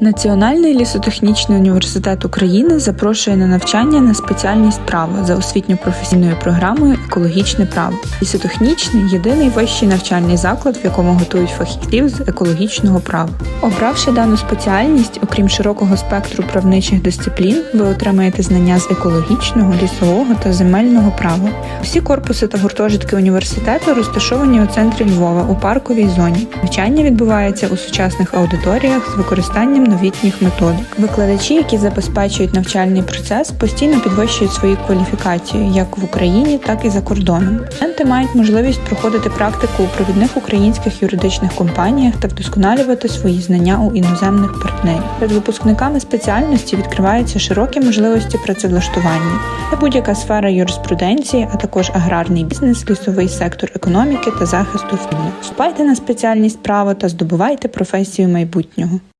Національний лісотехнічний університет України запрошує на навчання на спеціальність право за освітньо-професійною програмою Екологічне право. Лісотехнічний єдиний вищий навчальний заклад, в якому готують фахівців з екологічного права. Обравши дану спеціальність, окрім широкого спектру правничих дисциплін, ви отримаєте знання з екологічного, лісового та земельного права. Усі корпуси та гуртожитки університету розташовані у центрі Львова у парковій зоні. Навчання відбувається у сучасних аудиторіях з використанням новітніх методик. Викладачі, які забезпечують навчальний процес, постійно підвищують свою кваліфікацію як в Україні, так і за кордоном. Студенти мають можливість проходити практику у провідних українських юридичних компаніях та вдосконалювати свої знання у іноземних партнерів. Перед випускниками спеціальності відкриваються широкі можливості працевлаштування. Це будь-яка сфера юриспруденції, а також аграрний бізнес, лісовий сектор економіки та захисту фільму. Вступайте на спеціальність право та здобувайте професію майбутнього.